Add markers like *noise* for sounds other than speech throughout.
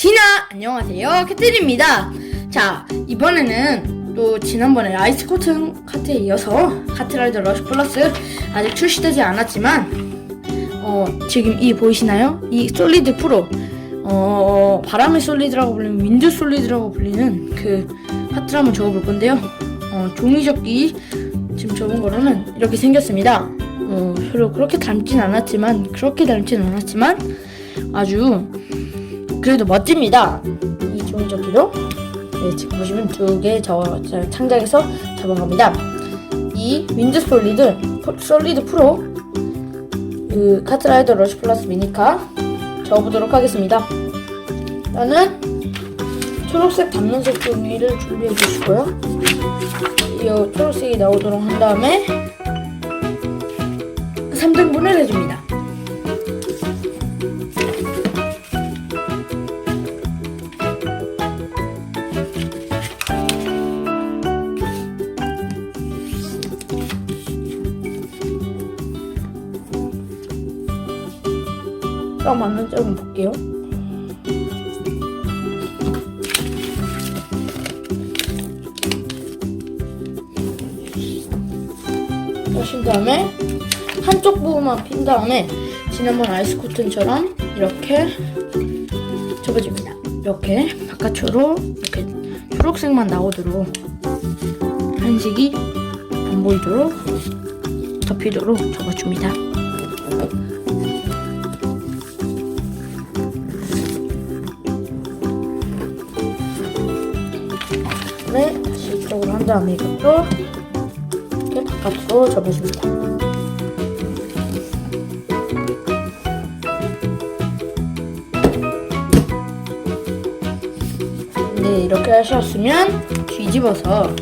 디나 안녕하세요. 캐틀입니다. 자 이번에는 또 지난번에 라이스 코튼 카트에 이어서 카트라이더 러쉬 플러스 아직 출시되지 않았지만 어 지금 이 보이시나요? 이 솔리드 프로. 어 바람의 솔리드라고 불리는 윈드 솔리드라고 불리는 그 카트를 한번 접어볼 건데요. 어 종이 접기 지금 접은 거로는 이렇게 생겼습니다. 어 별로 그렇게 닮진 않았지만 그렇게 닮진 않았지만 아주 그래도 멋집니다. 이 종이접기도 네, 지금 보시면 두 개 저 창작해서 잡은 겁니다. 이 윈드 솔리드 포- 솔리드 프로 그 카트라이더 러쉬 플러스 미니카 접어보도록 하겠습니다. 일단은 초록색 단면색 종이를 준비해 주시고요. 이 초록색이 나오도록 한 다음에 3등분을 해줍니다. 딱 맞는 점은 볼게요. 하신 다음에 한쪽 부분만 핀 다음에 지난번 아이스 코튼처럼 이렇게 접어줍니다. 이렇게 바깥으로 이렇게 초록색만 나오도록 한식이 안 보이도록 덮이도록 접어줍니다. 네, 다시 이쪽으로 한 다음에 이것도 이렇게 바깥으로 접어줍니다. 네, 이렇게 하셨으면 뒤집어서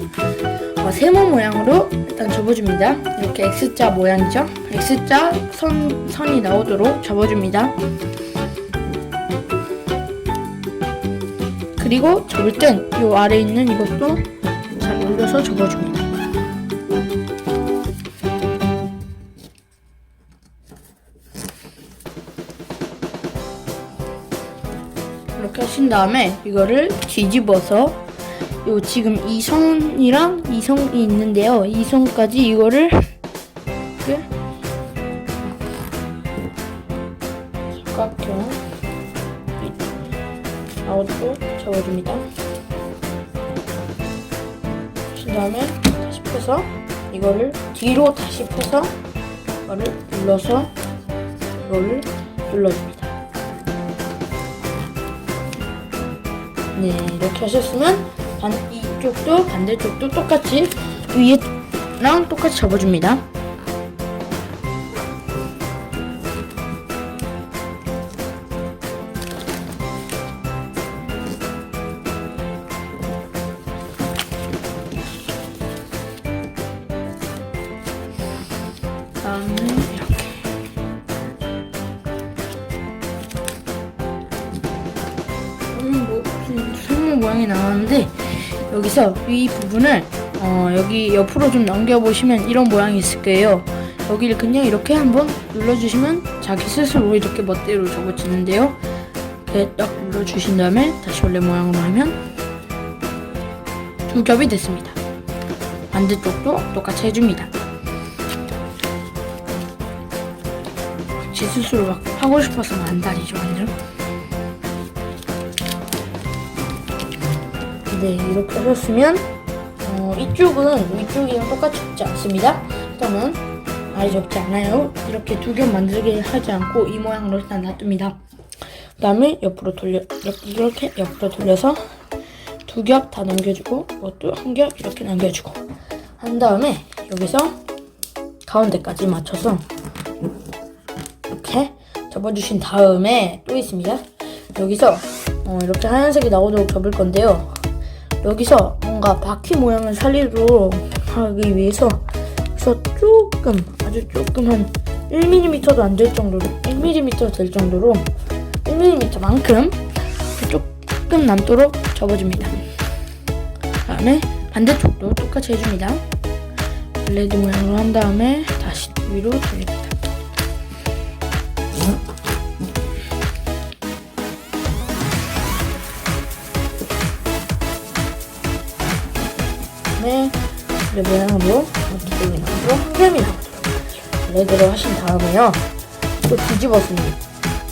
어, 세모 모양으로 일단 접어줍니다. 이렇게 X자 모양이죠? X자 선, 선이 나오도록 접어줍니다. 그리고 접을 땐 이 아래 있는 이것도 잘 올려서 접어줍니다. 이렇게 하신 다음에 이거를 뒤집어서 요 지금 이 선이랑 이 선이 있는데요. 이 선까지 이거를 이렇게 접어줍니다. 그 다음에 다시 펴서 이거를 뒤로 다시 펴서 이거를 눌러서 이거를 눌러줍니다. 네 이렇게 하셨으면 반, 이쪽도 반대쪽도 똑같이 위에랑 똑같이 접어줍니다. 세모 모양이 나왔는데 여기서 이 부분을 어, 여기 옆으로 좀 넘겨보시면 이런 모양이 있을 거예요. 여기를 그냥 이렇게 한번 눌러주시면 자기 스스로 이렇게 멋대로 접어지는데요. 이렇게 딱 눌러주신 다음에 다시 원래 모양으로 하면 두 겹이 됐습니다. 반대쪽도 똑같이 해줍니다. 제 스스로 막 하고 싶어서 안달이죠 완전. 네 이렇게 하셨으면 어, 이쪽은 위쪽이랑 똑같이 접지 않습니다. 일단은 아예 접지 않아요. 이렇게 두 겹 만들게 하지 않고 이 모양으로 일단 놔둡니다. 그 다음에 옆으로 돌려 이렇게, 옆으로 돌려서 두 겹다 넘겨주고 이것도 한 겹 이렇게 넘겨주고 한 다음에 여기서 가운데까지 맞춰서 이렇게 접어주신 다음에 또 있습니다. 여기서 어, 이렇게 하얀색이 나오도록 접을 건데요. 여기서 뭔가 바퀴 모양을 살리도록 하기 위해서 그래서 조금 아주 조금 한 1mm도 안 될 정도로 1mm 될 정도로 1mm만큼 조금 남도록 접어줍니다. 다음에 반대쪽도 똑같이 해줍니다. 블레드 모양으로 한 다음에 다시 위로 돌립니다. 레 모양으로 이렇게 모양으로 한 점이 나오도록 레드로 하신 다음에요. 또 뒤집었습니다.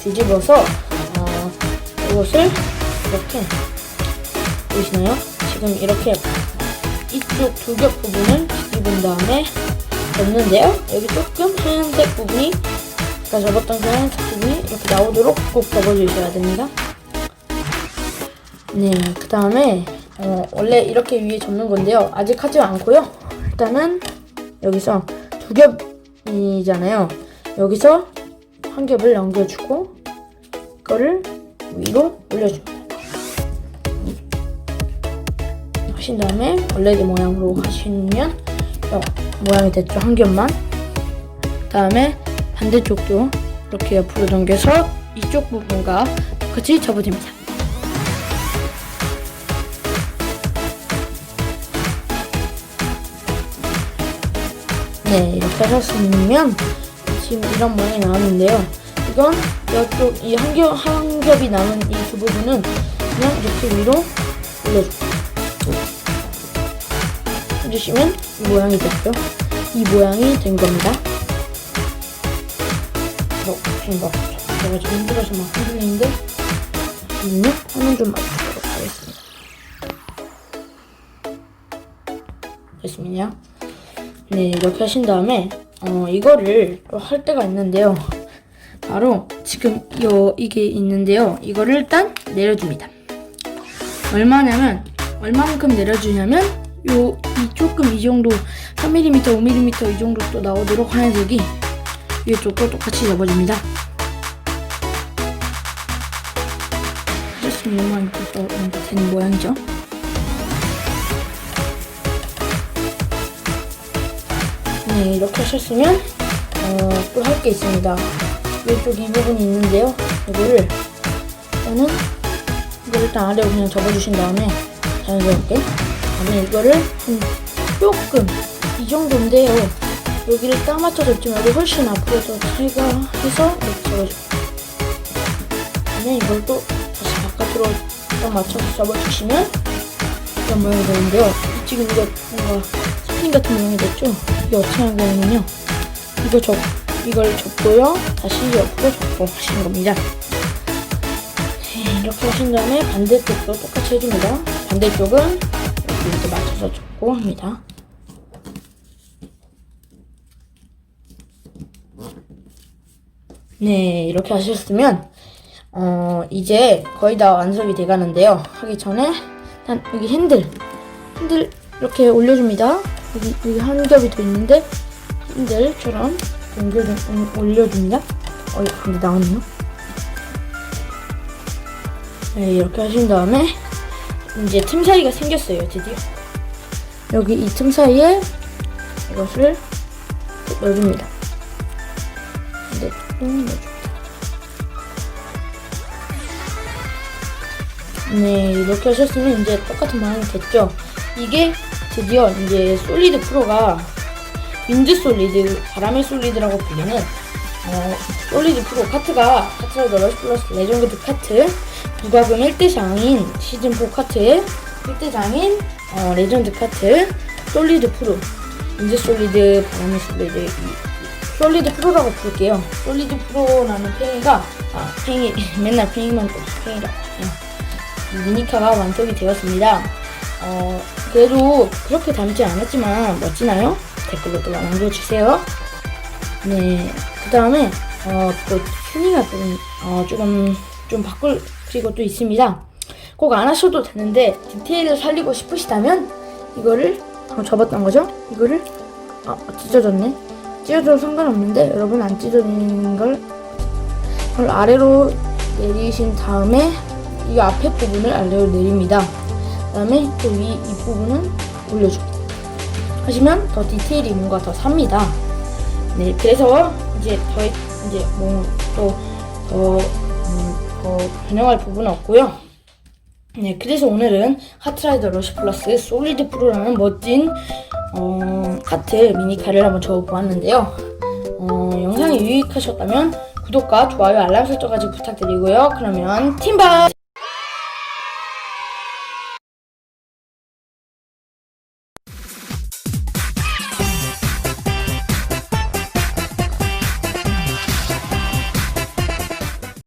뒤집어서 어, 이것을 이렇게 보이시나요? 지금 이렇게 이쪽 두 겹 부분을 뒤집은 다음에 접는데요. 여기 조금 하얀색 부분이 아까 접었던 그 하얀색 부분이 이렇게 나오도록 꼭 접어주셔야 됩니다. 네, 그 다음에 어, 원래 이렇게 위에 접는 건데요. 아직 하지 않고요. 일단은 여기서 두 겹이잖아요. 여기서 한 겹을 넘겨주고 이거를 위로 올려줍니다. 하신 다음에 원래대 모양으로 하시면 어, 모양이 됐죠. 한 겹만. 다음에 반대쪽도 이렇게 옆으로 넘겨서 이쪽 부분과 똑같이 접어줍니다. 네, 이렇게 하셨으면 지금 이런 모양이 나왔는데요. 이건 이쪽 이 한 겹, 한 겹이 남은 이 두 부분은 그냥 이렇게 위로 올려줍니다. 해주시면 이 모양이 됐죠. 이 모양이 된 겁니다. 어, 지금 막 제가 지금 힘들어서 막 흔들리는데 잠깐만요. 화면 좀 맞추도록 하겠습니다. 됐습니다. 네, 이렇게 하신 다음에 어, 이거를 또할 때가 있는데요. 바로 지금 요 이게 있는데요. 이거를 일단 내려줍니다. 얼마냐면 얼마만큼 내려주냐면 요 이 조금 이 정도 3mm, 5mm 이 정도 또 나오도록 하얀색이 이쪽도 똑같이 접어줍니다. 하셨으면 요만 또 되는 모양이죠. 네, 이렇게 하셨으면 어, 또 할 게 있습니다. 이쪽 이 부분이 있는데요. 이거를 일단은 이걸 일단 아래로 그냥 접어주신 다음에 자연스럽게 다음에 이거를 한 조금 이 정도인데요. 여기를 딱 맞춰 접지 말고 훨씬 앞으로 더 차이가 해서 이렇게 접어줍니다. 그다음에 이걸 또 다시 바깥으로 딱 맞춰서 접어주시면 이런 모양이 되는데요. 지금 이거 뭔가 스프링 같은 모양이 됐죠? 이게 어떻게 하는 거냐면요. 이거 접, 이걸 접고요. 다시 옆으로 접고 하시는 겁니다. 네, 이렇게 하신 다음에 반대쪽도 똑같이 해줍니다. 반대쪽은 이렇게 맞춰서 접고 합니다. 네, 이렇게 하셨으면, 어, 이제 거의 다 완성이 돼 가는데요. 하기 전에, 일단 여기 핸들, 핸들 이렇게 올려줍니다. 여기, 여기 한 겹이 더 있는데, 핸들처럼 옮겨, 음, 올려줍니다. 어, 근데 나왔네요. 네, 이렇게 하신 다음에, 이제 틈 사이가 생겼어요, 드디어. 여기 이 틈 사이에 이것을 넣어줍니다. 네, 넣어줍니다. 네, 이렇게 하셨으면 이제 똑같은 모양이 됐죠? 이게 드디어 이제 솔리드 프로가 윈드 솔리드, 바람의 솔리드라고 불리는 어, 솔리드 프로 카트가 카트라이더 러시 플러스 레전드 카트 부가금 1대장인 시즌4 카트의 1대장인 어, 레전드 카트 솔리드 프로 윈드 솔리드, 바람의 솔리드 이 솔리드 프로라고 부를게요. 솔리드 프로라는 팽이가 아 팽이 *laughs* 맨날 팽이만 해요. 이 미니카가 완성이 되었습니다. 어 그래도 그렇게 닮지 않았지만 멋지나요? 댓글로 또 남겨주세요. 네, 그 다음에 어 또 튜닝할 부분 어 조금 좀 바꿀 것도 있습니다. 꼭 안 하셔도 되는데 디테일을 살리고 싶으시다면 이거를 어, 접었던 거죠? 이거를 아 찢어졌네. 찢어져도 상관없는데 여러분 안 찢어지는 걸, 걸 아래로 내리신 다음에 이 앞에 부분을 아래로 내립니다. 그 다음에 또위이 부분은 올려줍니다. 하시면 더 디테일이 뭔가 더 삽니다. 네, 그래서 이제 더 이제 뭐또더 음, 더 변형할 부분은 없고요. 네, 그래서 오늘은 하트라이더 러시 플러스 솔리드 프로라는 멋진 어, 카트 미니카를 한번 접어보았는데요. 어, 영상이 유익하셨다면 구독과 좋아요, 알람 설정까지 부탁드리고요. 그러면 팀바!